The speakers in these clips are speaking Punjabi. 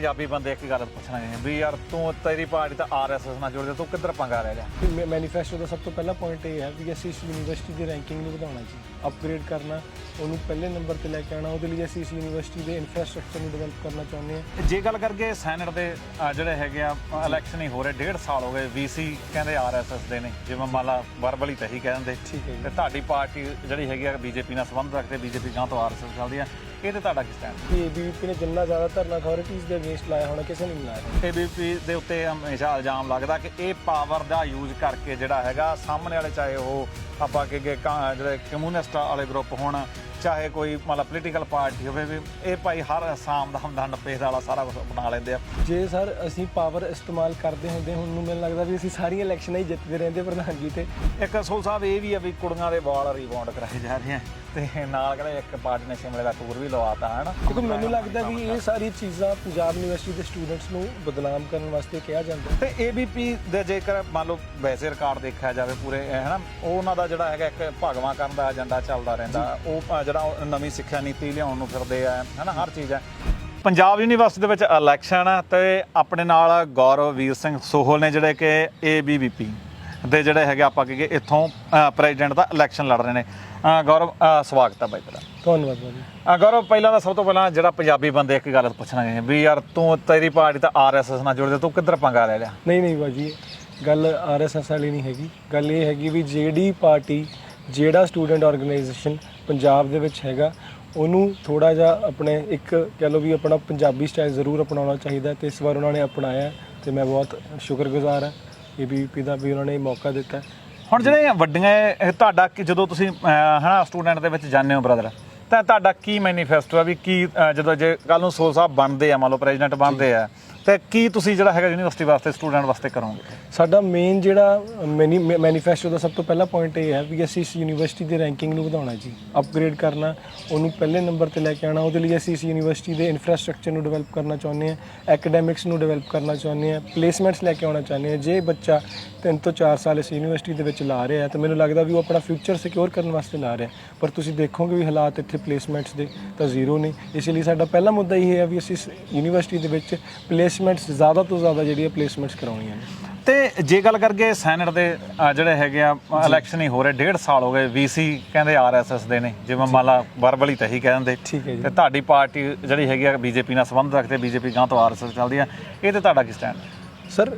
ਪੰਜਾਬੀ ਬੰਦੇ ਇੱਕ ਗੱਲ ਪੁੱਛਣਾ ਹੈ ਵੀ ਯਾਰ ਤੂੰ ਤੇਰੀ ਪਾਰਟੀ ਤਾਂ ਆਰਐਸਐਸ ਨਾਲ ਜੁੜਦੇ ਤੂੰ ਕਿੱਧਰ ਪੰਗਾ ਲੈ ਲਿਆ? ਮੈਨੀਫੈਸਟੋ ਦਾ ਸਭ ਤੋਂ ਪਹਿਲਾ ਪੁਆਇੰਟ ਇਹ ਹੈ ਕਿ ਅਸੀਂ ਇਸ ਯੂਨੀਵਰਸਿਟੀ ਦੀ ਰੈਂਕਿੰਗ ਨੂੰ ਵਧਾਉਣਾ ਜੀ ਅਪਗ੍ਰੇਡ ਕਰਨਾ ਉਹਨੂੰ ਪਹਿਲੇ ਨੰਬਰ ਤੇ ਲੈ ਕੇ ਆਉਣਾ ਉਹਦੇ ਲਈ ਅਸੀਂ ਇਸ ਯੂਨੀਵਰਸਿਟੀ ਦੇ ਇਨਫਰਾਸਟ੍ਰਕਚਰ ਨੂੰ ਡਿਵੈਲਪ ਕਰਨਾ ਚਾਹੁੰਦੇ ਹਾਂ। ਜੇ ਗੱਲ ਕਰਕੇ ਸੈਨੇਟ ਦੇ ਜਿਹੜੇ ਹੈਗੇ ਆ ਇਲੈਕਸ਼ਨ ਹੀ ਹੋ ਰਹੇ ਡੇਢ ਸਾਲ ਹੋ ਗਏ ਵੀਸੀ ਕਹਿੰਦੇ ਆਰਐਸਐਸ ਦੇ ਨੇ ਜਿਵੇਂ ਮੰਨ ਲਾ ਵਰਬਲੀ ਤਾਂ ਹੀ ਕਹਿ ਦਿੰਦੇ ਠੀਕ ਹੈ ਜੀ। ਤੇ ਤੁਹਾਡੀ ਪਾਰਟੀ ਜਿਹੜੀ ਹੈਗੀ ਆ ਬੀਜੇਪੀ ਨਾਲ ਸੰਬੰਧ ਰੱਖਦੇ ਬੀਜੇਪੀ ਗਾਂ ਤੋਂ ਆਰਐਸਐਸ ਚੱਲਦੀ ਆ। ਇਹ ਤੇ ਤੁਹਾਡਾ ਕੀ ਸਟੈਂਡ ਕਿ ਏਬੀਵੀਪੀ ਨੇ ਜਿੰਨਾ ਜ਼ਿਆਦਾ ਧਰਨਾ ਅਥਾਰਟੀਜ਼ ਦੇ ਅਗੇਂਸਟ ਲਾਇਆ ਹੋਣਾ ਕਿਸੇ ਨੇ ਨਹੀਂ ਲਾਇਆ। ਏਬੀਪੀ ਦੇ ਉੱਤੇ ਹਮੇਸ਼ਾ ਇਲਜ਼ਾਮ ਲੱਗਦਾ ਕਿ ਇਹ ਪਾਵਰ ਦਾ ਯੂਜ਼ ਕਰਕੇ ਜਿਹੜਾ ਹੈਗਾ ਸਾਹਮਣੇ ਵਾਲੇ ਚਾਹੇ ਉਹ ਆਪਾਂ ਕਾਂ- ਜਿਹੜੇ ਕਮਿਊਨਿਸਟ ਵਾਲੇ ਗਰੁੱਪ ਹੋਣ ਚਾਹੇ ਕੋਈ ਮਤਲਬ ਪੋਲੀਟੀਕਲ ਪਾਰਟੀ ਹੋਵੇ ਵੀ ਇਹ ਭਾਈ ਹਰ ਸ਼ਾਮ ਦਾ ਹਮਦਾ ਨੱਪੇਸ ਵਾਲਾ ਸਾਰਾ ਕੁਝ ਬਣਾ ਲੈਂਦੇ ਆ। ਜੇ ਸਰ ਅਸੀਂ ਪਾਵਰ ਇਸਤੇਮਾਲ ਕਰਦੇ ਹੁੰਦੇ ਹੁਣ ਨੂੰ ਮੈਨੂੰ ਲੱਗਦਾ ਵੀ ਅਸੀਂ ਸਾਰੀਆਂ ਇਲੈਕਸ਼ਨਾਂ ਹੀ ਜਿੱਤਦੇ ਰਹਿੰਦੇ ਪ੍ਰਧਾਨ ਜੀ ਤੇ। ਇੱਕ ਸੋਲ ਸਾਹਿਬ ਇਹ ਵੀ ਆ ਵੀ ਕੁੜੀਆਂ ਦੇ ਵਾਲ ਰੀਬਾਉਂਡ ਕਰਾਏ ਜਾ ਰਹੇ ਆ ਤੇ ਨਾਲ ਕਹਿੰਦੇ ਇੱਕ ਪਾਰਟੀ ਨੇ ਸ਼ਿਮਲੇ ਦਾ ਟੂਰ ਵੀ ਲਵਾਤਾ ਹੈ ਨਾ ਕਿਉਂਕਿ ਮੈਨੂੰ ਲੱਗਦਾ ਵੀ ਇਹ ਸਾਰੀ ਚੀਜ਼ਾਂ ਪੰਜਾਬ ਯੂਨੀਵਰਸਿਟੀ ਦੇ ਸਟੂਡੈਂਟਸ ਨੂੰ ਬਦਨਾਮ ਕਰਨ ਵਾਸਤੇ ਕਿਹਾ ਜਾਂਦਾ ਤੇ ਏਬੀਪੀ ਦੇ ਜੇਕਰ ਮੰਨ ਲਓ ਵੈਸੇ ਰਿਕਾਰਡ ਦੇਖਿਆ ਜਾਵੇ ਪੂਰੇ ਹੈ ਨਾ ਉਹ ਉਹਨਾਂ ਦਾ ਜਿਹੜਾ ਹੈਗਾ ਇੱਕ ਭਗਵਾ ਕਰਨ ਦਾ ਏਜੰਡਾ ਚੱਲਦਾ ਰਹਿੰਦਾ ਉਹ ਜਿਹੜਾ ਉਹ ਨਵੀਂ ਸਿੱਖਿਆ ਨੀਤੀ ਲਿਆਉਣ ਨੂੰ ਫਿਰਦੇ ਆ ਹੈ ਨਾ ਹਰ ਚੀਜ਼ ਹੈ ਪੰਜਾਬ ਯੂਨੀਵਰਸਿਟੀ ਦੇ ਵਿੱਚ ਇਲੈਕਸ਼ਨ ਆ ਤੇ ਆਪਣੇ ਨਾਲ ਗੌਰਵ ਵੀਰ ਸਿੰਘ ਸੋਹਲ ਨੇ ਜਿਹੜੇ ਕਿ ਏਬੀਵੀਪੀ ਦੇ ਜਿਹੜੇ ਹੈਗੇ ਆਪਾਂ ਕਹੀਏ ਇੱਥੋਂ ਪ੍ਰੈਜ਼ੀਡੈਂਟ ਦਾ ਇਲੈਕਸ਼ਨ ਲੜ ਰਹੇ ਨੇ। ਗੌਰਵ ਸਵਾਗਤ ਹੈ ਬਾਈ ਤੇਰਾ। ਧੰਨਵਾਦ ਆ ਗੌਰਵ ਪਹਿਲਾਂ ਤਾਂ ਸਭ ਤੋਂ ਪਹਿਲਾਂ ਜਿਹੜਾ ਪੰਜਾਬੀ ਬੰਦੇ ਇੱਕ ਗੱਲ ਪੁੱਛਣਾ ਹੈ ਵੀ ਯਾਰ ਤੂੰ ਤੇਰੀ ਪਾਰਟੀ ਤਾਂ ਆਰਐਸਐਸ ਨਾਲ ਜੁੜਦੇ ਤੂੰ ਕਿੱਧਰ ਪੰਗਾ ਲੈ ਲਿਆ? ਨਹੀਂ ਨਹੀਂ ਬਾਜੀ ਗੱਲ ਆਰਐਸਐਸ ਵਾਲੀ ਨਹੀਂ ਹੈਗੀ। ਗੱਲ ਇਹ ਹੈਗੀ ਵੀ ਜਿਹੜੀ ਪਾਰਟੀ ਜਿਹੜਾ ਸਟੂਡੈਂਟ ਆਰਗੇਨਾਈਜੇਸ਼ਨ ਪੰਜਾਬ ਦੇ ਵਿੱਚ ਹੈਗਾ ਉਹਨੂੰ ਥੋੜਾ ਜਿਹਾ ਆਪਣੇ ਇੱਕ ਕਹਿ ਲਓ ਵੀ ਆਪਣਾ ਪੰਜਾਬੀ ਸਟਾਈਲ ਜ਼ਰੂਰ ਅਪਣਾਉਣਾ ਚਾਹੀਦਾ ਤੇ ਇਸ ਵਾਰ ਉਹਨਾਂ ਨੇ ਅਪਣਾਇਆ ਤੇ ਮੈਂ ਬਹੁਤ ਸ਼ੁਕਰਗੁਜ਼ਾਰ ਹਾਂ ਏਬੀਪੀ ਦਾ ਵੀ ਉਹਨਾਂ ਨੇ ਮੌਕਾ ਦਿੱਤਾ। ਹੁਣ ਜਿਹੜੇ ਵੱਡੀਆਂ ਇਹ ਤੁਹਾਡਾ ਕਿ ਜਦੋਂ ਤੁਸੀਂ ਅਹ, ਹਨਾ ਸਟੂਡੈਂਟ ਦੇ ਵਿੱਚ ਜਾਂਦੇ ਹੋ ਬ੍ਰਦਰ ਤਾਂ ਤੁਹਾਡਾ ਕੀ ਮੈਨੀਫੈਸਟੋ ਆ ਵੀ ਕੀ ਜਦੋਂ ਜੇ ਕੱਲ ਨੂੰ ਸੋਲ ਸਾਹਿਬ ਬਣਦੇ ਆ ਮੰਨ ਲਓ ਪ੍ਰੈਜ਼ੀਡੈਂਟ ਬਣਦੇ ਆ ਤੇ ਕੀ ਤੁਸੀਂ ਜਿਹੜਾ ਹੈਗਾ ਯੂਨੀਵਰਸਿਟੀ ਵਾਸਤੇ, ਸਟੂਡੈਂਟ ਵਾਸਤੇ ਕਰੋਗੇ? ਸਾਡਾ ਮੇਨ ਜਿਹੜਾ ਮੈਨੀਫੈਸਟੋ ਦਾ ਸਭ ਤੋਂ ਪਹਿਲਾ ਪੁਆਇੰਟ ਇਹ ਹੈ ਵੀ ਅਸੀਂ ਇਸ ਯੂਨੀਵਰਸਿਟੀ ਦੀ ਰੈਂਕਿੰਗ ਨੂੰ ਵਧਾਉਣਾ ਜੀ ਅਪਗ੍ਰੇਡ ਕਰਨਾ, ਉਹਨੂੰ ਪਹਿਲੇ ਨੰਬਰ ਤੇ ਲੈ ਕੇ ਆਉਣਾ, ਉਹਦੇ ਲਈ ਅਸੀਂ ਇਸ ਯੂਨੀਵਰਸਿਟੀ ਦੇ ਇਨਫਰਾਸਟ੍ਰਕਚਰ ਨੂੰ ਡਿਵੈਲਪ ਕਰਨਾ ਚਾਹੁੰਦੇ ਹਾਂ ਐਕੈਡੈਮਿਕਸ ਨੂੰ ਡਿਵੈਲਪ ਕਰਨਾ ਚਾਹੁੰਦੇ ਹਾਂ ਪਲੇਸਮੈਂਟਸ ਲੈ ਕੇ ਆਉਣਾ ਚਾਹੁੰਦੇ ਹਾਂ। ਜੇ ਬੱਚਾ 3 ਤੋਂ 4 ਸਾਲ ਇਸ ਯੂਨੀਵਰਸਿਟੀ ਦੇ ਵਿੱਚ ਲਾ ਰਿਹਾ ਹੈ, ਤਾਂ ਮੈਨੂੰ ਲੱਗਦਾ ਵੀ ਉਹ ਆਪਣਾ ਫਿਊਚਰ ਸਿਕਿਉਰ ਕਰਨ ਵਾਸਤੇ ਲਾ ਰਿਹਾ ਪਰ ਤੁਸੀਂ ਦੇਖੋਗੇ ਵੀ ਹਾਲਾਤ ਇੱਥੇ ਪਲੇਸਮੈਂਟਸ ਦੇ ਤਾਂ ਜ਼ੀਰੋ ਨੇ ਇਸ ਲਈ ਸਾਡਾ ਪਹਿਲਾ ਮੁੱਦਾ ਇਹ ਹੈ ਵੀ ਅਸੀਂ ਇਸ ਯੂਨੀਵਰਸਿਟੀ ਦੇ ਵਿੱਚ ਪਲੇਸ ਪਲੇਸਮੈਂਟਸ ਜ਼ਿਆਦਾ ਤੋਂ ਜ਼ਿਆਦਾ ਜਿਹੜੀਆਂ ਪਲੇਸਮੈਂਟਸ ਕਰਾਉਣੀਆਂ ਨੇ। ਤੇ ਜੇ ਗੱਲ ਕਰਕੇ ਸੈਨੇਟ ਦੇ ਅਹ, ਜਿਹੜੇ ਹੈਗੇ ਆ ਇਲੈਕਸ਼ਨ ਹੀ ਹੋ ਰਹੇ ਡੇਢ ਸਾਲ ਹੋ ਗਏ ਵੀਸੀ ਕਹਿੰਦੇ ਆਰਐਸਐਸ ਦੇ ਨੇ ਜਿਵੇਂ ਮੰਨ ਲਾ ਵਰਬਲੀ ਤਾਂ ਹੀ ਕਹਿ ਦਿੰਦੇ ਠੀਕ ਹੈ ਜੀ। ਤੇ ਤੁਹਾਡੀ ਪਾਰਟੀ ਜਿਹੜੀ ਹੈਗੀ ਆ ਬੀਜੇਪੀ ਨਾਲ ਸੰਬੰਧ ਰੱਖਦੇ ਬੀਜੇਪੀ ਗਾਂ ਤੋਂ ਆਰਐਸਐਸ ਚੱਲਦੀ ਆ। ਇਹ ਤੇ ਤੁਹਾਡਾ ਕੀ ਸਟੈਂਡ ਸਰ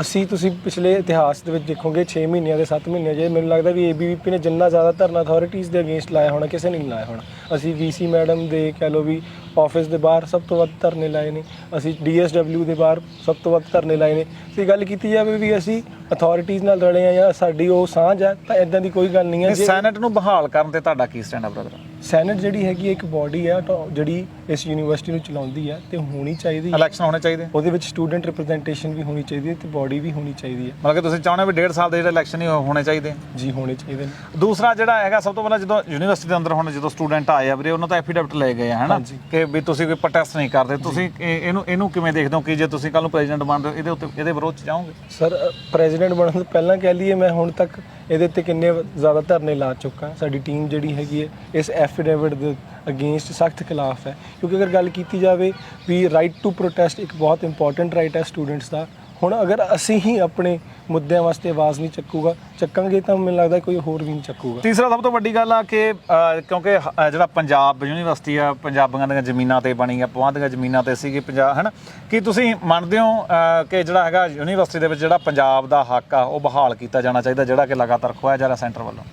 ਅਸੀਂ ਤੁਸੀਂ ਪਿਛਲੇ ਇਤਿਹਾਸ ਦੇ ਵਿੱਚ ਦੇਖੋਗੇ 6 ਮਹੀਨਿਆਂ ਦੇ 7 ਮਹੀਨਿਆਂ ਜੇ ਮੈਨੂੰ ਲੱਗਦਾ ਵੀ ਏਬੀਵੀਪੀ ਨੇ ਜਿੰਨਾ ਜ਼ਿਆਦਾ ਧਰਨਾ ਅਥਾਰਟੀਜ਼ ਦੇ ਅਗੇਂਸਟ ਲਾਇਆ ਹੋਣਾ ਕਿਸੇ ਨੇ ਨਹੀਂ ਲਾਇਆ ਹੋਣਾ। ਅਸੀਂ ਵੀਸੀ ਮੈਡਮ ਦੇ ਕਹਿ ਲਓ ਵੀ ਆਫਿਸ ਦੇ ਬਾਹਰ ਸਭ ਤੋਂ ਵੱਧ ਧਰਨੇ ਲਾਏ ਨੇ। ਅਸੀਂ ਡੀਐਸਡਬਲਿਊ ਦੇ ਬਾਹਰ ਸਭ ਤੋਂ ਵੱਧ ਧਰਨੇ ਲਾਏ ਨੇ। ਤੇ ਗੱਲ ਕੀਤੀ ਜਾਵੇ ਵੀ ਅਸੀਂ ਅਥਾਰਟੀਜ਼ ਨਾਲ ਰਲੇ ਆ ਜਾਂ ਸਾਡੀ ਉਹ ਸਾਂਝ ਹੈ ਤਾਂ ਇਦਾਂ ਦੀ ਕੋਈ ਗੱਲ ਨਹੀਂ ਹੈ ਜੇ ਸੈਨੇਟ ਨੂੰ ਬਹਾਲ ਕਰਨ ਤੇ ਤੁਹਾਡਾ ਕੀ ਸਟੈਂਡ ਆ ਬ੍ਰਦਰ ਸੈਨੇਟ ਜਿਹੜੀ ਹੈਗੀ ਇੱਕ ਬਾਡੀ ਹੈ ਤਾਂ ਜਿਹੜੀ ਇਸ ਯੂਨੀਵਰਸਿਟੀ ਨੂੰ ਚਲਾਉਂਦੀ ਹੈ ਤੇ ਹੋਣੀ ਚਾਹੀਦੀ ਹੈ ਇਲੈਕਸ਼ਨ ਹੋਣੇ ਚਾਹੀਦੇ ਉਹਦੇ ਵਿੱਚ ਸਟੂਡੈਂਟ ਰਿਪਰੈਜ਼ੈਂਟੇਸ਼ਨ ਵੀ ਹੋਣੀ ਚਾਹੀਦੀ ਹੈ ਤੇ ਬਾਡੀ ਵੀ ਹੋਣੀ ਚਾਹੀਦੀ ਹੈ। ਮਤਲਬ ਕਿ ਤੁਸੀਂ ਚਾਹੁੰਦੇ ਹੋ ਵੀ ਡੇਢ ਸਾਲ ਦੇ ਜਿਹੜੇ ਇਲੈਕਸ਼ਨ ਹੀ ਹੋਣੇ ਚਾਹੀਦੇ ਜੀ ਹੋਣੇ ਚਾਹੀਦੇ ਨੇ। ਦੂਸਰਾ ਜਿਹੜਾ ਹੈਗਾ ਸਭ ਤੋਂ ਪਹਿਲਾਂ ਜਦੋਂ ਯੂਨੀਵਰਸਿਟੀ ਦੇ ਅੰਦਰ ਹੁਣ ਜਦੋਂ ਸਟੂਡੈਂਟ ਆਏ ਆ ਵੀਰੇ ਉਹਨਾਂ ਤੋਂ ਐਫੀਡੈਵਿਟ ਲਏ ਗਏ ਆ ਹਨਾ? ਹਾਂਜੀ। ਕਿ ਵੀ ਤੁਸੀਂ ਕੋਈ ਪ੍ਰੋਟੈਸਟ ਨਹੀਂ ਕਰਦੇ। ਤੁਸੀਂ ਇਹ- ਇਹਨੂੰ ਇਹਨੂੰ ਕਿਵੇਂ ਦੇਖਦੇ ਹੋ ਕਿ ਜੇ ਤੁਸੀਂ ਕੱਲ ਨੂੰ ਪ੍ਰੈਜ਼ੀਡੈਂਟ ਬਣ ਰਹੇ ਹੋ ਇਹਦੇ ਉੱਤੇ ਇਹਦੇ ਵਿਰੋਧ ਚ ਜਾਓਗੇ? ਸਰ ਪ੍ਰੈਜ਼ੀਡੈਂਟ ਬਣਨ ਤੋਂ ਪਹਿਲਾਂ ਕਹਿ ਲਈਏ ਮੈਂ ਹੁਣ ਤੱਕ ਇਹਦੇ ਤੇ ਕਿੰਨੇ ਜ਼ਿਆਦਾ ਧਰਨੇ ਲਾ ਚੁੱਕਾ ਸਾਡੀ ਟੀਮ ਜਿਹੜੀ ਹੈਗੀ ਹੈ, ਇਸ ਐਫੀਡੇਵਿਟ ਦੇ ਅਗੇਂਸਟ ਸਖਤ ਖਿਲਾਫ ਹੈ। ਕਿਉਂਕਿ ਅਗਰ ਗੱਲ ਕੀਤੀ ਜਾਵੇ ਵੀ ਰਾਈਟ ਟੂ ਪ੍ਰੋਟੈਸਟ ਇੱਕ ਬਹੁਤ ਇੰਪੋਰਟੈਂਟ ਰਾਈਟ ਹੈ ਸਟੂਡੈਂਟਸ ਦਾ ਹੁਣ ਅਗਰ ਅਸੀਂ ਹੀ ਆਪਣੇ ਮੁੱਦਿਆਂ ਵਾਸਤੇ ਆਵਾਜ਼ ਨਹੀਂ ਚੱਕੂਗਾ ਚੱਕਾਂਗੇ ਤਾਂ ਮੈਨੂੰ ਲੱਗਦਾ ਕੋਈ ਹੋਰ ਵੀ ਨਹੀਂ ਚੱਕੂਗਾ। ਤੀਸਰਾ ਸਭ ਤੋਂ ਵੱਡੀ ਗੱਲ ਆ ਕਿ ਅਹ, ਕਿਉਂਕਿ ਹ- ਜਿਹੜਾ ਪੰਜਾਬ ਯੂਨੀਵਰਸਿਟੀ ਆ ਪੰਜਾਬੀਆਂ ਦੀਆਂ ਜ਼ਮੀਨਾਂ ਤੇ ਬਣੀ ਆ ਪਵਾਂ ਦੀਆਂ ਜ਼ਮੀਨਾਂ ਤੇ ਸੀਗੀ ਪੰਜਾਬ ਹਨਾ? ਕੀ ਤੁਸੀਂ ਮੰਨਦੇ ਹੋ ਅਹ, ਕਿ ਜਿਹੜਾ ਹੈਗਾ ਯੂਨੀਵਰਸਿਟੀ ਦੇ ਵਿੱਚ ਜਿਹੜਾ ਪੰਜਾਬ ਦਾ ਹੱਕ ਆ ਉਹ ਬਹਾਲ ਕੀਤਾ ਜਾਣਾ ਚਾਹੀਦਾ ਜਿਹੜਾ ਕਿ ਲਗਾਤਾਰ ਖੋਇਆ ਜਾ ਰਿਹਾ ਸੈਂਟਰ ਵੱਲੋਂ?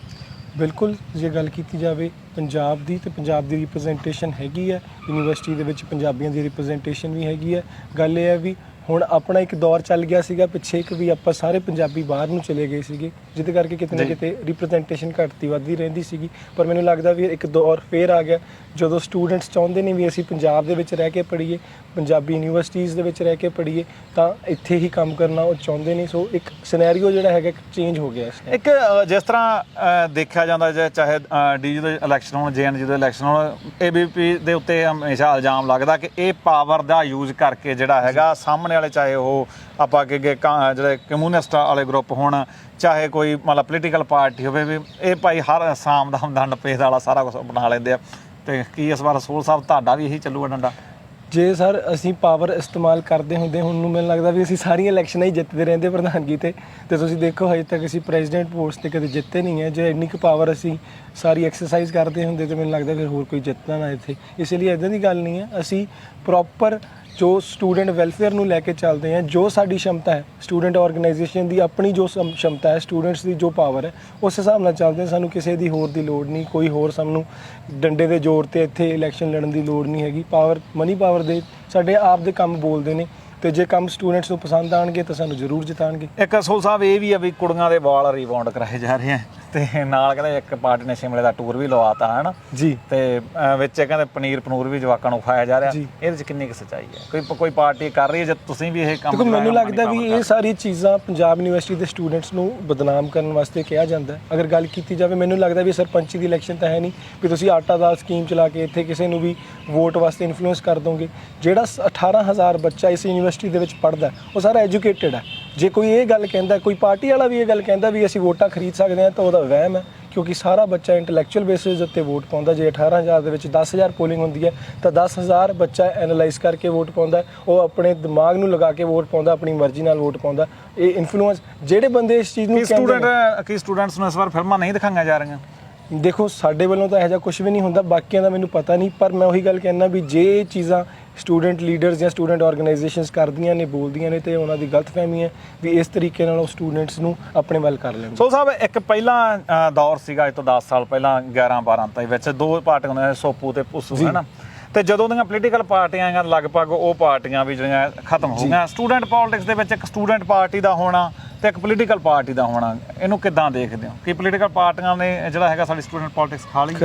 ਬਿਲਕੁਲ ਜੇ ਗੱਲ ਕੀਤੀ ਜਾਵੇ ਪੰਜਾਬ ਦੀ ਤੇ ਪੰਜਾਬ ਦੀ ਰਿਪਰੈਜ਼ੈਂਟੇਸ਼ਨ ਹੈਗੀ ਹੈ ਯੂਨੀਵਰਸਿਟੀ ਦੇ ਵਿੱਚ ਪੰਜਾਬੀਆਂ ਦੀ ਰਿਪਰੈਜ਼ੈਂਟੇਸ਼ਨ ਵੀ ਹੈਗੀ ਹੈ ਗੱਲ ਇਹ ਹੈ ਵੀ ਹੁਣ ਆਪਣਾ ਇੱਕ ਦੌਰ ਚੱਲ ਗਿਆ ਸੀਗਾ ਪਿੱਛੇ ਇੱਕ ਵੀ ਆਪਾਂ ਸਾਰੇ ਪੰਜਾਬੀ ਬਾਹਰ ਨੂੰ ਚਲੇ ਗਏ ਸੀਗੇ ਜਿਹਦੇ ਕਰਕੇ ਕਿਤੇ ਨਾ ਜੀ। ਕਿਤੇ ਰਿਪਰੈਜ਼ੈਂਟੇਸ਼ਨ ਘਟਦੀ ਵੱਧਦੀ ਰਹਿੰਦੀ ਸੀਗੀ ਪਰ ਮੈਨੂੰ ਲੱਗਦਾ ਵੀ ਇੱਕ ਦੌਰ ਫੇਰ ਆ ਗਿਆ ਜਦੋਂ ਸਟੂਡੈਂਟਸ ਚਾਹੁੰਦੇ ਨੇ ਵੀ ਅਸੀਂ ਪੰਜਾਬ ਦੇ ਵਿੱਚ ਰਹਿ ਕੇ ਪੜ੍ਹੀਏ ਪੰਜਾਬੀ ਯੂਨੀਵਰਸਿਟੀਜ਼ ਦੇ ਵਿੱਚ ਰਹਿ ਕੇ ਪੜ੍ਹੀਏ ਤਾਂ ਇੱਥੇ ਹੀ ਕੰਮ ਕਰਨਾ ਉਹ ਚਾਹੁੰਦੇ ਨੇ ਸੋ ਇੱਕ ਸਿਨੈਰੀਓ ਜਿਹੜਾ ਹੈਗਾ ਚੇਂਜ ਹੋ ਗਿਆ। ਇੱਕ ਜਿਸ ਤਰ੍ਹਾਂ ਦੇਖਿਆ ਜਾਂਦਾ ਜੇ ਚਾਹੇ ਡੀਜੀ ਦੇ ਇਲੈਕਸ਼ਨ ਹੋਣ ਜੇਐਨਜੀ ਦੇ ਇਲੈਕਸ਼ਨ ਹੋਣ ਏਬੀਪੀ ਦੇ ਉੱਤੇ ਹਮੇਸ਼ਾ ਇਲਜ਼ਾਮ ਲੱਗਦਾ ਕਿ ਇਹ ਪਾਵਰ ਦਾ ਯੂਜ਼ ਕਰਕੇ ਜਿਹੜਾ ਹੈਗਾ ਸਾਹਮਣੇ ਵਾਲੇ, ਚਾਹੇ ਉਹ ਆਪਾਂ ਕਿ ਕਿ ਕਾਂ- ਜਿਹੜੇ ਕਮਿਊਨਿਸਟ ਵਾਲੇ ਗਰੁੱਪ ਹੋਣ, ਚਾਹੇ ਕੋਈ ਮਤਲਬ ਪੋਲੀਟੀਕਲ ਪਾਰਟੀ ਹੋਵੇ ਵੀ, ਇਹ ਭਾਈ ਹਰ ਸ਼ਾਮ ਦਾ ਹਮਦਾ ਨੱਪੇਸ ਵਾਲਾ ਸਾਰਾ ਕੁਝ ਬਣਾ ਲੈਂਦੇ ਆ। ਤੇ ਕੀ ਇਸ ਵਾਰ ਸੋਲ ਸਾਹਿਬ ਤੁਹਾਡਾ ਵੀ ਇਹੀ ਚੱਲੂਗਾ ਡੰਡਾ? ਜੇ ਸਰ ਅਸੀਂ ਪਾਵਰ ਇਸਤੇਮਾਲ ਕਰਦੇ ਹੁੰਦੇ, ਹੁਣ ਨੂੰ ਮੈਨੂੰ ਲੱਗਦਾ ਵੀ ਅਸੀਂ ਸਾਰੀਆਂ ਇਲੈਕਸ਼ਨਾਂ ਹੀ ਜਿੱਤਦੇ ਰਹਿੰਦੇ ਪ੍ਰਧਾਨਗੀ ਤੇ। ਤੇ ਤੁਸੀਂ ਦੇਖੋ, ਹਜੇ ਤੱਕ ਅਸੀਂ ਪ੍ਰੈਜ਼ੀਡੈਂਟ ਪੋਸਟ ਤੇ ਕਦੇ ਜਿੱਤੇ ਨਹੀਂ ਹੈ। ਜੇ ਇੰਨੀ ਕੁ ਪਾਵਰ ਅਸੀਂ ਸਾਰੀ ਐਕਸਰਸਾਈਜ਼ ਕਰਦੇ ਹੁੰਦੇ, ਤੇ ਮੈਨੂੰ ਲੱਗਦਾ ਫਿਰ ਹੋਰ ਕੋਈ ਜਿੱਤਣਾ ਨਾ ਇੱਥੇ। ਇਸ ਲਈ ਇਦਾਂ ਦੀ ਗੱਲ ਨਹੀਂ ਹੈ। ਅਸੀਂ ਪ੍ਰੋਪਰ ਜੋ ਸਟੂਡੈਂਟ ਵੈਲਫੇਅਰ ਨੂੰ ਲੈ ਕੇ ਚੱਲਦੇ ਹਾਂ ਜੋ ਸਾਡੀ ਸ਼ਮਤਾ ਹੈ, ਸਟੂਡੈਂਟ ਆਰਗੇਨਾਈਜੇਸ਼ਨ ਦੀ ਆਪਣੀ ਜੋ ਸ਼ਮਤਾ ਹੈ, ਸਟੂਡੈਂਟਸ ਦੀ ਜੋ ਪਾਵਰ ਹੈ, ਉਸ ਹਿਸਾਬ ਨਾਲ ਚੱਲਦੇ ਸਾਨੂੰ ਕਿਸੇ ਦੀ ਹੋਰ ਦੀ ਲੋੜ ਨਹੀਂ, ਕੋਈ ਹੋਰ ਸਾਨੂੰ ਡੰਡੇ ਦੇ ਜ਼ੋਰ ਤੇ ਇੱਥੇ ਇਲੈਕਸ਼ਨ ਲੜਨ ਦੀ ਲੋੜ ਨਹੀਂ ਹੈਗੀ, ਪਾਵਰ ਮਨੀ ਪਾਵਰ ਦੇ ਸਾਡੇ ਆਪ ਦੇ ਕੰਮ ਬੋਲਦੇ ਨੇ। ਤੇ ਜੇ ਕੰਮ ਸਟੂਡੈਂਟਸ ਨੂੰ ਪਸੰਦ ਆਣਗੇ ਤਾਂ ਸਾਨੂੰ ਜ਼ਰੂਰ ਜਿਤਾਣਗੇ। ਇੱਕ ਅਸਲ ਸਾਹਿਬ ਇਹ ਵੀ ਆ ਵੀ ਕੁੜੀਆਂ ਦੇ ਵਾਲ ਰੀਬਾਉਂਡ ਕਰਾਏ ਜਾ ਰਹੇ ਆ ਤੇ ਨਾਲ ਕਹਿੰਦੇ ਇੱਕ ਪਾਰਟੀ ਨੇ ਸ਼ਿਮਲੇ ਦਾ ਟੂਰ ਵੀ ਲਵਾਤਾ ਹੈ ਜੀ। ਤੇ ਅਹ, ਵਿੱਚ ਕਹਿੰਦੇ ਪਨੀਰ ਪਨੂਰ ਵੀ ਜਵਾਕਾਂ ਨੂੰ ਖਾਇਆ ਜਾ ਰਿਹਾ। ਜੀ। ਇਹਦੇ ਚ ਕਿੰਨੀ ਕੁ ਸੱਚਾਈ ਹੈ ਕੋਈ ਕੋਈ ਪਾਰਟੀ ਕਰ ਰਹੀ ਹੈ ਜੇ ਤੁਸੀਂ ਵੀ ਇਹ ਕੰਮ ਦੇਖੋ ਮੈਨੂੰ ਕਰਾਇਆ, ਲੱਗਦਾ ਵੀ ਇਹ ਸਾਰੀ ਚੀਜ਼ਾਂ ਪੰਜਾਬ ਯੂਨੀਵਰਸਿਟੀ ਦੇ ਸਟੂਡੈਂਟਸ ਨੂੰ ਬਦਨਾਮ ਕਰਨ ਵਾਸਤੇ ਕਿਹਾ ਜਾਂਦਾ ਹੈ। ਅਗਰ ਗੱਲ ਕੀਤੀ ਜਾਵੇ ਮੈਨੂੰ ਲੱਗਦਾ ਵੀ ਸਰਪੰਚੀ ਦੀ ਇਲੈਕਸ਼ਨ ਤਾਂ ਹੈ ਨਹੀਂ ਵੀ ਤੁਸੀਂ ਆਟਾ ਦਾਲ ਸਕੀਮ ਚਲਾ ਕੇ ਇੱਥੇ ਕਿਸੇ ਨੂੰ ਵੀ ਵੋਟ ਵਾਸਤੇ ਇਨਫਲੂਐਂਸ ਕਰ ਦੋਗੇ। ਜਿਹੜਾ ਸ- 18000 ਬੱਚਾ ਇਸ ਯੂਨੀਵਰਸਿਟੀ ਦੇ ਵਿੱਚ ਪੜ੍ਹਦਾ ਹੈ, ਉਹ ਸਾਰਾ ਐਜੂਕੇਟਿਡ ਹੈ ਜੇ ਕੋਈ ਇਹ ਗੱਲ ਕਹਿੰਦਾ ਕੋਈ ਪਾਰਟੀ ਵਾਲਾ ਵੀ ਇਹ ਗੱਲ ਕਹਿੰਦਾ ਵੀ ਅਸੀਂ ਵੋਟਾਂ ਖਰੀਦ ਸਕਦੇ ਹਾਂ ਤਾਂ ਉਹਦਾ ਵਹਿਮ ਹੈ ਕਿਉਂਕਿ ਸਾਰਾ ਬੱਚਾ ਇੰਟੈਲੈਕਚੁਅਲ ਬੇਸਿਸ ਉੱਤੇ ਵੋਟ ਪਾਉਂਦਾ ਜੇ 18000 ਦੇ ਵਿੱਚ 10000 ਪੋਲਿੰਗ ਹੁੰਦੀ ਹੈ ਤਾਂ 10000 ਬੱਚਾ ਐਨਾਲਾਈਜ਼ ਕਰਕੇ ਵੋਟ ਪਾਉਂਦਾ। ਉਹ ਆਪਣੇ ਦਿਮਾਗ ਨੂੰ ਲਗਾ ਕੇ ਵੋਟ ਪਾਉਂਦਾ ਆਪਣੀ ਮਰਜ਼ੀ ਨਾਲ ਵੋਟ ਪਾਉਂਦਾ ਇਹ ਇਨਫਲੂਐਂਸ ਜਿਹੜੇ ਬੰਦੇ ਇਸ ਚੀਜ਼ ਨੂੰ ਕੀ ਕਹਿੰਦੇ ਨੇ- ਸਟੂਡੈਂਟ ਕੀ ਸਟੂਡੈਂਟਸ ਨੂੰ ਇਸ ਵਾਰ ਫਿਲਮਾਂ ਨਹੀਂ ਦਿਖਾਈਆਂ ਜਾ ਰਹੀਆਂ ਦੇਖੋ ਸਾਡੇ ਵੱਲੋਂ ਤਾਂ ਇਹੋ ਜਿਹਾ ਕੁਝ ਵੀ ਨਹੀਂ ਹੁੰਦਾ ਬਾਕੀਆਂ ਦਾ ਮੈਨੂੰ ਪਤਾ ਨਹੀਂ ਪਰ ਮੈਂ ਉਹੀ ਗੱਲ ਕਹਿਣਾ ਵੀ ਜੇ ਇਹ ਚੀਜ਼ਾਂ ਸਟੂਡੈਂਟ ਲੀਡਰਸ ਜਾਂ ਸਟੂਡੈਂਟ ਆਰਗੇਨਾਈਜੇਸ਼ਨਸ ਕਰਦੀਆਂ ਨੇ ਬੋਲਦੀਆਂ ਨੇ ਤੇ ਉਹਨਾਂ ਦੀ ਗਲਤਫਹਿਮੀ ਹੈ ਵੀ ਇਸ ਤਰੀਕੇ ਨਾਲ ਉਹ ਸਟੂਡੈਂਟਸ ਨੂੰ ਆਪਣੇ ਵੱਲ ਕਰ ਲੈਣ ਸੋ ਸਾਹਿਬ ਇੱਕ ਪਹਿਲਾਂ ਦੌਰ ਸੀਗਾ ਅੱਜ ਤੋਂ 10 ਸਾਲ ਪਹਿਲਾਂ 11 12 ਤਾਈ ਵਿੱਚ। ਦੋ ਪਾਰਟੀਆਂ ਨੇ ਸੋਪੂ ਤੇ ਪੁੱਸੂ ਜੀ। ਹੈ ਨਾ ਤੇ ਜਦੋਂ ਦੀਆਂ ਪੋਲੀਟੀਕਲ ਪਾਰਟੀਆਂ ਆਈਆਂ ਲਗਭਗ ਉਹ ਪਾਰਟੀਆਂ ਵੀ ਜਿਹੜੀਆਂ ਖਤਮ ਹੋ ਗਈਆਂ। ਸਟੂਡੈਂਟ ਪੋਲਿਟਿਕਸ ਦੇ ਵਿੱਚ ਇੱਕ ਸਟੂਡੈਂਟ ਪਾਰਟੀ ਦਾ ਹੋਣਾ ਤੇ ਇੱਕ ਪੋਲੀਟੀਕਲ ਪਾਰਟੀ ਦਾ ਹੋਣਾ ਇਹਨੂੰ ਕਿੱਦਾਂ ਦੇਖਦੇ ਹੋ? ਕਿ ਪੋਲੀਟੀਕਲ ਪਾਰਟੀਆਂ ਨੇ ਜਿਹੜਾ ਹੈਗਾ ਸਾਡੀ ਸਟੂਡੈਂਟ ਪੋਲਿਟਿਕਸ ਖਾ ਲਈ?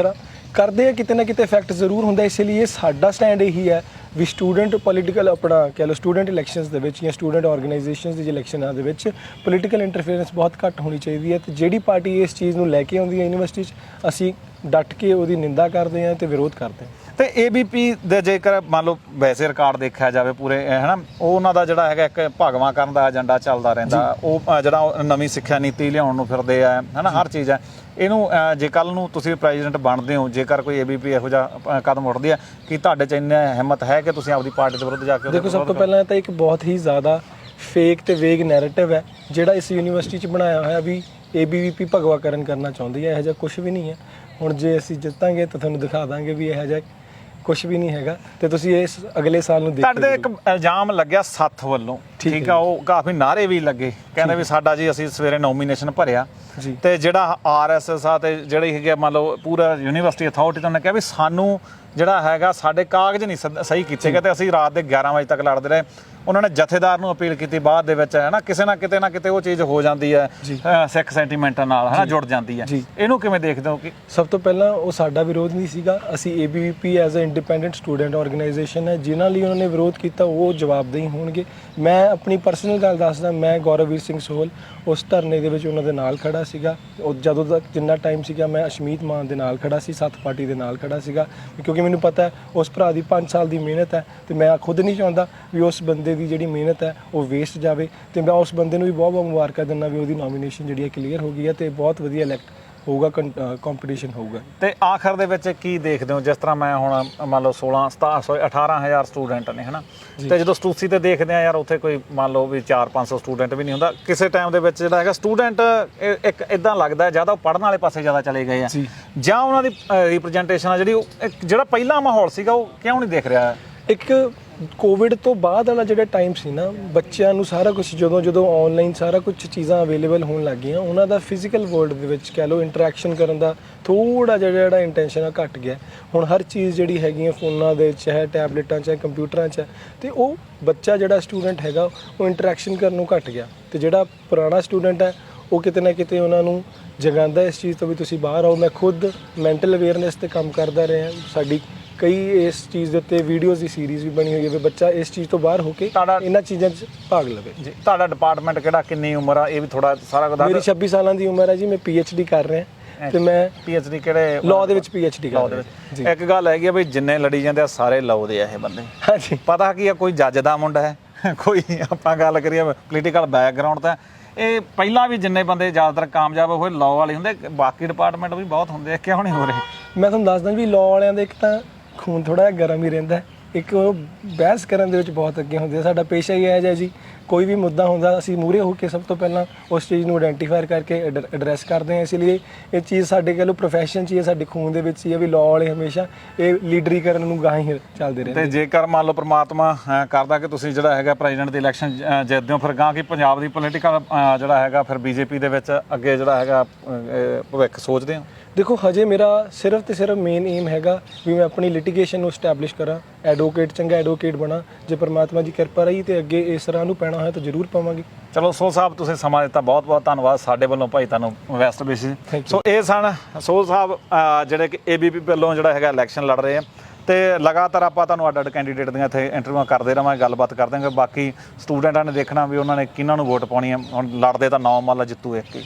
ਕਰਦੇ ਆ ਕਿਤੇ ਨਾ ਕਿਤੇ ਇਫੈਕਟ ਜ਼ਰੂਰ ਹੁੰਦਾ ਇਸ ਲਈ ਇਹ ਸਾਡਾ ਸਟੈਂਡ ਇਹੀ ਹੈ ਵੀ ਸਟੂਡੈਂਟ ਪੋਲੀਟੀਕਲ ਆਪਣਾ ਕਹਿ ਲਓ ਸਟੂਡੈਂਟ ਇਲੈਕਸ਼ਨਸ ਦੇ ਵਿੱਚ ਜਾਂ ਸਟੂਡੈਂਟ ਆਰਗੇਨਾਈਜੇਸ਼ਨਸ ਦੀ ਇਲੈਕਸ਼ਨਾਂ ਦੇ ਵਿੱਚ ਪੋਲੀਟੀਕਲ ਇੰਟਰਫੇਰੈਂਸ ਬਹੁਤ ਘੱਟ ਹੋਣੀ ਚਾਹੀਦੀ ਹੈ ਤੇ ਜਿਹੜੀ ਪਾਰਟੀ ਇਸ ਚੀਜ਼ ਨੂੰ ਲੈ ਕੇ ਆਉਂਦੀ ਹੈ ਯੂਨੀਵਰਸਿਟੀ 'ਚ ਅਸੀਂ ਡਟ ਕੇ ਉਹਦੀ ਨਿੰਦਾ ਕਰਦੇ ਹਾਂ ਤੇ ਵਿਰੋਧ ਕਰਦੇ ਹਾਂ। ਤੇ ਏਬੀਪੀ ਦੇ ਜੇਕਰ ਮੰਨ ਲਓ ਵੈਸੇ ਰਿਕਾਰਡ ਦੇਖਿਆ ਜਾਵੇ ਪੂਰੇ ਹਨਾ ਉਹ ਉਹਨਾਂ ਦਾ ਜਿਹੜਾ ਹੈਗਾ ਇੱਕ ਭਾਗਵਾ ਕਰਨ ਦਾ ਏਜੰਡਾ ਚੱਲਦਾ ਰਹਿੰਦਾ ਉਹ ਜਿਹੜਾ ਨਵੀਂ ਸਿੱਖਿਆ ਨੀਤੀ ਲਿਆਉਣ ਨੂੰ ਫਿਰਦੇ ਆ ਹਨਾ ਹਰ ਚੀਜ਼ ਹੈ। ਇਹਨੂੰ ਜੇ ਕੱਲ ਨੂੰ ਤੁਸੀਂ ਪ੍ਰੈਜ਼ੀਡੈਂਟ ਬਣਦੇ ਹੋ ਜੇਕਰ ਕੋਈ ਏਬੀਪੀ ਇਹੋ ਜਿਹਾ ਕਦਮ ਉੱਠਦੀ ਹੈ ਕਿ ਤੁਹਾਡੇ ਚ ਇੰਨੀ ਹਿੰਮਤ ਹੈ ਕਿ ਤੁਸੀਂ ਆਪਦੀ ਪਾਰਟੀ ਦੇ ਵਿਰੁੱਧ ਜਾ ਕੇ ਦੇਖੋ ਸਭ ਤੋਂ ਪਹਿਲਾਂ ਤਾਂ ਇੱਕ ਬਹੁਤ ਹੀ ਜ਼ਿਆਦਾ ਫੇਕ ਤੇ ਵੇਗ ਨੈਰੇਟਿਵ ਹੈ ਜਿਹੜਾ ਇਸ ਯੂਨੀਵਰਸਿਟੀ 'ਚ ਬਣਾਇਆ ਹੋਇਆ ਵੀ ABVP ਭਗਵਾਕਰਨ ਕਰਨਾ ਚਾਹੁੰਦੀ ਹੈ ਇਹੋ ਜਿਹਾ ਕੁਝ ਵੀ ਨਹੀਂ ਹੈ। ਹੁਣ ਜੇ ਅਸੀਂ ਜਿੱਤਾਂਗੇ ਤਾਂ ਤੁਹਾਨੂੰ ਦਿਖਾ ਦਾਂਗੇ ਵੀ ਇਹੋ ਜਿਹਾ ਕੁਝ ਵੀ ਨਹੀਂ ਹੈਗਾ ਤੇ ਤੁਸੀਂ ਇਸ ਅਗਲੇ ਸਾਲ ਨੂੰ ਤੁਹਾਡੇ ਦੇਖੋ ਇੱਕ ਇਲਜ਼ਾਮ ਲੱਗਿਆ ਸੱਥ ਵੱਲੋਂ ਠੀਕ ਆ ਉਹ ਕਾਫੀ ਨਾਰੇ ਵੀ ਲੱਗੇ ਕਹਿੰਦੇ ਵੀ ਸਾਡਾ ਜੀ ਅਸੀਂ ਸਵੇਰੇ ਨੋਮੀਨੇਸ਼ਨ ਭਰਿਆ। ਤੇ ਜਿਹੜਾ ਆਰਐਸਐਸ ਆ ਤੇ ਜਿਹੜੀ ਹੈਗੀ ਆ, ਮੰਨ ਲਓ ਪੂਰਾ ਯੂਨੀਵਰਸਿਟੀ ਅਥਾਰਟੀ ਤੋਂ ਨੇ ਕਿਹਾ ਵੀ ਸਾਨੂੰ ਜਿਹੜਾ ਹੈਗਾ ਸਾਡੇ ਕਾਗਜ਼ ਨਹੀਂ ਸਹੀ ਕੀਤੇ ਗਏ ਤੇ ਅਸੀਂ ਰਾਤ ਦੇ 11 ਵਜੇ ਤੱਕ ਲੜਦੇ ਰਹੇ। ਉਹਨਾਂ ਨੇ ਜਥੇਦਾਰ ਨੂੰ ਅਪੀਲ ਕੀਤੀ ਬਾਅਦ ਦੇ ਵਿੱਚ ਹੈ ਨਾ ਕਿਸੇ ਨਾ ਕਿਤੇ ਨਾ ਕਿਤੇ ਉਹ ਚੀਜ਼ ਹੋ ਜਾਂਦੀ ਹੈ ਸਿੱਖ ਸੈਂਟੀਮੈਂਟਾਂ ਨਾਲ ਹੈ ਨਾ ਜੁੜ ਜਾਂਦੀ ਹੈ। ਜੀ। ਇਹਨੂੰ ਕਿਵੇਂ ਦੇਖਦੇ ਹੋ ਕਿ ਸਭ ਤੋਂ ਪਹਿਲਾਂ ਉਹ ਸਾਡਾ ਵਿਰੋਧ ਨਹੀਂ ਸੀਗਾ। ਅਸੀਂ ABVP as a independent student organisation ਹੈ। ਜਿਨ੍ਹਾਂ ਲਈ ਉਹਨਾਂ ਨੇ ਵਿਰੋਧ ਕੀਤਾ ਉਹ ਜਵਾਬਦੇਹੀ ਹੋਣਗੇ। ਮੈਂ ਆਪਣੀ ਪਰਸਨਲ ਗੱਲ ਦੱਸਦਾ ਮੈਂ ਗੌਰਵਵੀਰ ਸਿੰਘ ਸੋਹਲ ਉਸ ਧਰਨੇ ਦੇ ਵਿੱਚ ਉਹਨਾਂ ਦੇ ਨਾਲ ਖੜਾ ਸੀਗਾ। ਉਹ ਜਦੋਂ ਤੱਕ ਜਿੰਨਾ ਟਾਈਮ ਸੀਗਾ ਮੈਂ ਅਸ਼ਮੀਤ ਮਾਨ ਦੇ ਨਾਲ ਖੜਾ ਸੀ ਸੱਤ ਪਾਰਟੀ ਦੇ ਨਾਲ ਖੜਾ ਸੀਗਾ। ਕਿਉਂਕਿ ਮੈਨੂੰ ਪਤਾ ਹੈ ਉਸ ਭਰਾ ਦੀ 5 ਸਾਲ ਦੀ ਮਿਹਨਤ ਹੈ ਤੇ ਮੈਂ ਖੁਦ ਨਹੀਂ ਚਾਹੁੰਦਾ ਵੀ ਉਸ ਬੰਦੇ ਦੀ ਜਿਹੜੀ ਮਿਹਨਤ ਹੈ ਉਹ ਵੇਸਟ ਜਾਵੇ। ਤੇ ਮੈਂ ਉਸ ਬੰਦੇ ਨੂੰ ਵੀ ਬਹੁਤ ਬਹੁਤ ਮੁਬਾਰਕਾਂ ਦਿੰਦਾ ਵੀ ਉਹਦੀ ਨੋਮੀਨੇਸ਼ਨ ਜਿਹੜੀ ਹੈ ਕਲੀਅਰ ਹੋ ਗਈ ਹੈ ਤੇ ਬਹੁਤ ਵਧੀਆ ਇਲੈਕਟ ਹੋਊਗਾ ਕੰਪੀਟੀਸ਼ਨ ਹੋਊਗਾ। ਤੇ ਆਖਰ ਦੇ ਵਿੱਚ ਕੀ ਦੇਖਦੇ ਹੋ? ਜਿਸ ਤਰ੍ਹਾਂ ਮੈਂ ਹੁਣ ਮੰਨ ਲਓ 16 17 ਸੌ 18000 ਸਟੂਡੈਂਟ ਨੇ ਹਨਾ? ਤੇ ਜਦੋਂ ਸਟੂਸੀ ਤੇ ਦੇਖਦੇ ਆ ਯਾਰ ਉੱਥੇ ਕੋਈ ਮੰਨ ਲਓ ਵੀ 4-500 ਸਟੂਡੈਂਟ ਵੀ ਨਹੀਂ ਹੁੰਦਾ। ਕਿਸੇ ਟਾਈਮ ਦੇ ਵਿੱਚ ਜਿਹੜਾ ਹੈਗਾ ਸਟੂਡੈਂਟ ਇੱਕ ਇਦਾਂ ਲੱਗਦਾ ਜ਼ਿਆਦਾ ਉਹ ਪੜਨ ਵਾਲੇ ਪਾਸੇ ਜ਼ਿਆਦਾ ਚਲੇ ਗਏ ਆ। ਜੀ। ਉਹਨਾਂ ਦੀ ਰਿਪਰੈਜ਼ੈਂਟੇਸ਼ਨ ਆ ਜਿਹੜੀ ਜਿਹੜਾ ਪਹਿਲਾ ਮਾਹੌਲ ਸੀਗਾ ਉਹ ਕਿਉਂ ਨਹੀਂ ਦਿਖ ਰਿਹਾ? ਇੱਕ ਕੋਵਿਡ ਤੋਂ ਬਾਅਦ ਵਾਲਾ ਜਿਹੜਾ ਟਾਈਮ ਸੀ ਨਾ ਬੱਚਿਆਂ ਨੂੰ ਸਾਰਾ ਕੁਝ ਜਦੋਂ ਜਦੋਂ ਆਨਲਾਈਨ ਸਾਰਾ ਕੁਝ ਚੀਜ਼ਾਂ ਅਵੇਲੇਬਲ ਹੋਣ ਲੱਗ ਗਈਆਂ ਉਹਨਾਂ ਦਾ ਫਿਜ਼ੀਕਲ ਵਰਲਡ ਦੇ ਵਿੱਚ ਕਹਿ ਲਓ ਇੰਟਰੈਕਸ਼ਨ ਕਰਨ ਦਾ ਥੋੜਾ ਜਿਹਾ ਜਿਹੜਾ ਇੰਟੈਂਸ਼ਨ ਆ ਘਟ ਗਿਆ। ਹੁਣ ਹਰ ਚੀਜ਼ ਜਿਹੜੀ ਹੈਗੀ ਹੈ ਫੋਨਾਂ ਦੇ ਚਾਹੇ ਟੈਬਲੇਟਾਂ ਚਾਹੇ ਕੰਪਿਊਟਰਾਂ 'ਚ ਹੈ, ਤੇ ਉਹ ਬੱਚਾ ਜਿਹੜਾ ਸਟੂਡੈਂਟ ਹੈਗਾ ਉਹ ਇੰਟਰੈਕਸ਼ਨ ਕਰਨ ਨੂੰ ਘਟ ਗਿਆ। ਤੇ ਜਿਹੜਾ ਪੁਰਾਣਾ ਸਟੂਡੈਂਟ ਹੈ ਉਹ ਕਿਤੇ ਨਾ ਕਿਤੇ ਉਹਨਾਂ ਨੂੰ ਜਗਾਉਂਦਾ ਇਸ ਚੀਜ਼ ਤੋਂ ਵੀ ਤੁਸੀਂ ਬਾਹਰ ਆਓ। ਮੈਂ ਖੁਦ ਮੈਂਟਲ ਅਵੇਅਰਨੈਸ ਤੇ ਕੰਮ ਕਰਦਾ ਰਿਹਾ ਸਾਡੀ ਕਈ ਇਸ ਚੀਜ਼ ਦੇ ਉੱਤੇ ਵੀਡੀਓਜ਼ ਦੀ ਸੀਰੀਜ਼ ਵੀ ਬਣੀ ਹੋਈ ਹੈ ਵੀ ਬੱਚਾ ਇਸ ਚੀਜ਼ ਤੋਂ ਬਾਹਰ ਹੋ ਕੇ ਤੁਹਾਡਾ- ਇਹਨਾਂ ਚੀਜ਼ਾਂ 'ਚ ਭਾਗ ਲਵੇ। ਜੀ ਤੁਹਾਡਾ ਡਿਪਾਰਟਮੈਂਟ ਕਿਹੜਾ ਕਿੰਨੀ ਉਮਰ ਆ ਇਹ ਵੀ ਥੋੜਾ ਸਾਰਾ ਕੁਝ ਮੇਰੀ 26 ਸਾਲਾਂ ਦੀ ਉਮਰ ਹੈ ਜੀ ਮੈਂ ਡੀ ਕਰ ਰਿਹਾ। ਤੇ ਮੈਂ ਪੀਐਚਡੀ ਕਿਹੜੇ ਲਾਅ ਦੇ ਵਿੱਚ ਡੀ ਲਾਅ ਕਰ ਦੇ ਰਿਹਾ ਵਿੱਚ। ਜੀ। ਇੱਕ ਗੱਲ ਹੈਗੀ ਆ ਵੀ ਜਿੰਨੇ ਲੜੀ ਜਾਂਦੇ ਆ ਸਾਰੇ ਲਾਅ ਦੇ ਆ ਇਹ ਬੰਦੇ। ਹਾਂਜੀ। ਪਤਾ ਕੀ ਆ ਕੋਈ ਜੱਜ ਦਾ ਮੁੰਡਾ ਹੈ ਕੋਈ ਆਪਾਂ ਗੱਲ ਕਰੀਏ ਪੋਲੀਟੀਕਲ ਬੈਕਗ੍ਰਾਉਂਡ ਤਾਂ ਇਹ ਪਹਿਲਾਂ ਵੀ ਜਿੰਨੇ ਬੰਦੇ ਜ਼ਿਆਦਾਤਰ ਕਾਮਯਾਬ ਹੋਏ ਲਾਅ ਵਾਲੇ ਹੁੰਦੇ ਬਾਕੀ ਡਿਪਾਰਟਮੈਂਟ ਵੀ ਬਹੁਤ ਹੁੰਦੇ ਆ ਕਿਉਂ ਨਹੀਂ ਹੋ ਰਹੇ? ਮੈਂ ਤੁਹਾਨੂੰ ਦੱਸਦਾ ਵੀ ਲਾਅ ਵਾਲਿਆਂ ਦੇ ਇੱਕ ਤਾਂ ਖੂਨ ਥੋੜਾ ਜਿਹਾ ਗਰਮ ਹੀ ਰਹਿੰਦਾ ਹੈ। ਇੱਕ ਉਹ ਬਹਿਸ ਕਰਨ ਦੇ ਵਿੱਚ ਬਹੁਤ ਅੱਗੇ ਹੁੰਦੇ ਆ। ਸਾਡਾ ਪੇਸ਼ਾ ਹੀ ਇਹ ਜਿਹਾ ਜੀ। ਕੋਈ ਵੀ ਮੁੱਦਾ ਹੁੰਦਾ ਅਸੀਂ ਮੂਹਰੇ ਹੋ ਕੇ ਸਭ ਤੋਂ ਪਹਿਲਾਂ ਉਸ ਚੀਜ਼ ਨੂੰ ਆਇਡੈਂਟੀਫਾਈ ਕਰਕੇ ਐਡਰੈਸ ਕਰਦੇ ਹਾਂ। ਇਸ ਲਈ ਇਹ ਚੀਜ਼ ਸਾਡੇ ਕਹਿ ਲਓ profession 'ਚ ਹੀ ਹੈ ਸਾਡੇ ਖੂਨ ਦੇ ਵਿੱਚ ਹੀ ਹੈ ਵੀ ਲਾਅ ਵਾਲੇ ਹਮੇਸ਼ਾ ਇਹ ਲੀਡਰੀ ਕਰਨ ਨੂੰ ਗਾਂ ਹੀ ਚੱਲਦੇ ਰਹਿੰਦੇ ਤੇ ਜੇਕਰ ਮੰਨ ਲਓ ਪ੍ਰਮਾਤਮਾ ਕਰਦਾ ਕਿ ਤੁਸੀਂ ਜਿਹੜਾ ਹੈਗਾ ਪ੍ਰੈਜ਼ੀਡੈਂਟ ਦੀ ਇਲੈਕਸ਼ਨ ਜਿੱਤਦੇ ਹੋ ਫਿਰ ਗਾਂ ਕੀ ਪੰਜਾਬ ਦੀ ਪੋਲੀਟੀਕਲ ਜਿਹੜਾ ਹੈਗਾ ਫਿਰ ਬੀਜੇਪੀ ਦੇ ਵਿੱਚ ਅੱਗੇ ਜਿਹੜਾ ਹੈਗਾ ਭਵਿੱਖ ਸੋਚਦੇ ਹੋ? ਦੇਖੋ ਹਜੇ ਮੇਰਾ ਸਿਰਫ ਤੇ ਸਿਰਫ ਮੇਨ ਏਮ ਹੈਗਾ ਵੀ ਮੈਂ ਆਪਣੀ ਲਿਟੀਗੇਸ਼ਨ ਨੂੰ ਸਟੈਬਲਿਸ਼ ਕਰਾਂ ਐਡਵੋਕੇਟ ਚੰਗਾ ਐਡਵੋਕੇਟ ਬਣਾ। ਜੇ ਪਰਮਾਤਮਾ ਦੀ ਕਿਰਪਾ ਰਹੀ ਤੇ ਅੱਗੇ ਇਸ ਤਰ੍ਹਾਂ ਨੂੰ ਪੈਣਾ ਹੋਇਆ ਤਾਂ ਜ਼ਰੂਰ ਪਾਵਾਂਗੇ। ਚਲੋ ਸੋ ਸਾਹਿਬ ਤੁਸੀਂ ਸਮਾਂ ਦਿੱਤਾ ਬਹੁਤ ਬਹੁਤ ਧੰਨਵਾਦ ਸਾਡੇ ਵੱਲੋਂ ਭਾਈ ਤੁਹਾਨੂੰ ਵੈਸਟ ਬੇਸਿਸ. ਸੋ ਇਹ ਸਨ ਸੋ ਸਾਹਿਬ ਜਿਹੜੇ ਕਿ ਏਬੀਪੀ ਵੱਲੋਂ ਜਿਹੜਾ ਹੈਗਾ ਇਲੈਕਸ਼ਨ ਲੜ ਰਹੇ ਆ। ਤੇ ਲਗਾਤਾਰ ਆਪਾਂ ਤੁਹਾਨੂੰ ਅੱਡ ਅੱਡ ਕੈਂਡੀਡੇਟ ਦੀਆਂ ਇੱਥੇ ਇੰਟਰਵਿਊਆਂ ਕਰਦੇ ਰਵਾਂਗੇ ਗੱਲਬਾਤ ਕਰਦੇ ਹਾਂ ਬਾਕੀ ਸਟੂਡੈਂਟਾਂ ਨੇ ਦੇਖਣਾ ਵੀ ਉਹਨਾਂ ਨੇ ਕਿਹਨਾਂ ਨੂੰ ਵੋਟ ਪਾਉਣੀ ਹੈ ਹੁਣ ਲੜਦੇ ਤਾਂ ਨੌ ਮੱਲ ਜਿੱਤੂ ਇੱਕ ਹੀ।